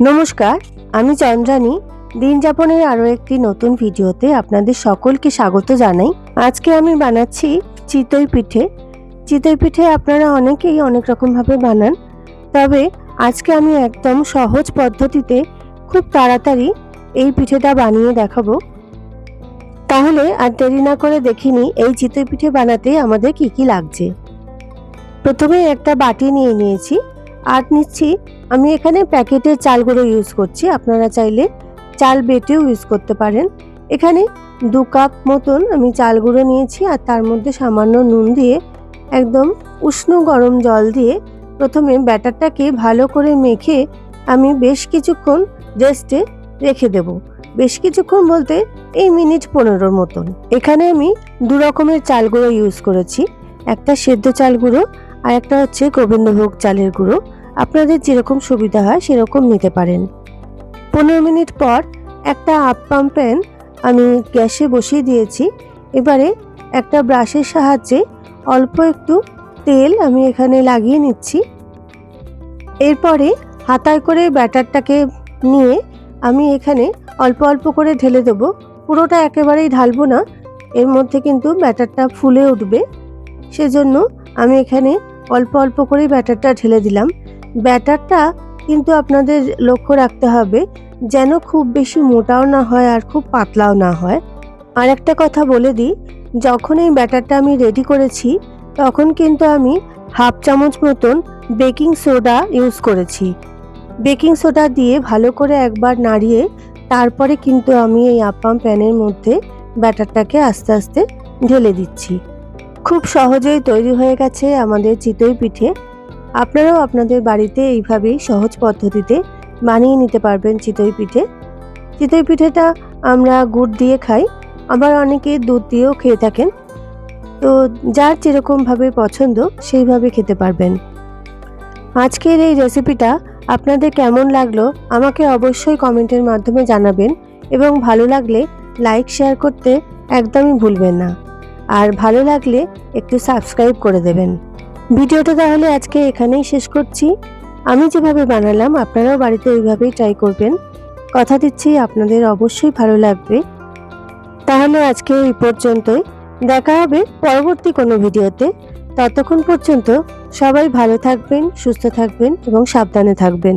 নমস্কার, আমি চন্দ্রানী। দিন যাপনের আরও একটি নতুন ভিডিওতে আপনাদের সকলকে স্বাগত জানাই। আজকে আমি বানাচ্ছি চিতই পিঠে। চিতই পিঠে আপনারা অনেকেই অনেক রকমভাবে বানান, তবে আজকে আমি একদম সহজ পদ্ধতিতে খুব তাড়াতাড়ি এই পিঠেটা বানিয়ে দেখাবো। তাহলে আর দেরি না করে দেখিনি এই চিতই পিঠে বানাতে আমাদের কি কি লাগছে। প্রথমে একটা বাটি নিয়ে নিয়েছি। আর নিচ্ছি আমি এখানে প্যাকেটের চালগুলো ইউজ করছি। আপনারা চাইলে চাল বেটেও ইউজ করতে পারেন। এখানে দু কাপ মতন আমি চাল গুঁড়ো নিয়েছি আর তার মধ্যে সামান্য নুন দিয়ে একদম উষ্ণ গরম জল দিয়ে প্রথমে ব্যাটারটাকে ভালো করে মেখে আমি বেশ কিছুক্ষণ রেস্টে রেখে দেব। বেশ কিছুক্ষণ বলতে এই মিনিট পনেরোর মতন। এখানে আমি দু রকমের গুঁড়ো ইউজ করেছি। একটা সেদ্ধ চাল গুঁড়ো আর একটা হচ্ছে গোবিন্দভোগ চালের গুঁড়ো। আপনাদের যেরকম সুবিধা হয় সেরকম নিতে পারেন। পনেরো মিনিট পর একটা আপ্পাম প্যান আমি গ্যাসে বসিয়ে দিয়েছি। এবারে একটা ব্রাশের সাহায্যে অল্প একটু তেল আমি এখানে লাগিয়ে নিচ্ছি। এরপরে হাতায় করে ব্যাটারটাকে নিয়ে আমি এখানে অল্প অল্প করে ঢেলে দেবো। পুরোটা একেবারেই ঢালবো না, এর মধ্যে কিন্তু ব্যাটারটা ফুলে উঠবে। সেজন্য আমি এখানে অল্প অল্প করে ব্যাটারটা ঢেলে দিলাম। ব্যাটারটা কিন্তু আপনাদের লক্ষ্য রাখতে হবে যেন খুব বেশি মোটাও না হয় আর খুব পাতলাও না হয়। আর একটা কথা বলে দিই, যখন এই ব্যাটারটা আমি রেডি করেছি, তখন কিন্তু আমি হাফ চামচ মতন বেকিং সোডা ইউজ করেছি। বেকিং সোডা দিয়ে ভালো করে একবার নাড়িয়ে, তারপরে কিন্তু আমি এই আপাম প্যানের মধ্যে ব্যাটারটাকে আস্তে আস্তে ঢেলে দিচ্ছি। খুব সহজেই তৈরি হয়ে গেছে আমাদের চিতই পিঠে। আপনারাও আপনাদের বাড়িতে এইভাবেই সহজ পদ্ধতিতে বানিয়ে নিতে পারবেন চিতই পিঠে। চিতই পিঠেটা আমরা গুড় দিয়ে খাই, আবার অনেকে দুধ দিয়েও খেয়ে থাকেন। তো যার যেরকমভাবে পছন্দ, সেইভাবে খেতে পারবেন। আজকের এই রেসিপিটা আপনাদের কেমন লাগল, আমাকে অবশ্যই কমেন্টের মাধ্যমে জানাবেন এবং ভালো লাগলে লাইক, শেয়ার করতে একদমই ভুলবেন না। আর ভালো লাগলে একটু সাবস্ক্রাইব করে দেবেন। ভিডিওটা তাহলে আজকে এখানেই শেষ করছি। আমি যেভাবে বানালাম, আপনারাও বাড়িতে ওইভাবেই ট্রাই করবেন। কথা দিচ্ছি, আপনাদের অবশ্যই ভালো লাগবে। তাহলে আজকে এই পর্যন্তই। দেখা হবে পরবর্তী কোনো ভিডিওতে। ততক্ষণ পর্যন্ত সবাই ভালো থাকবেন, সুস্থ থাকবেন এবং সাবধানে থাকবেন।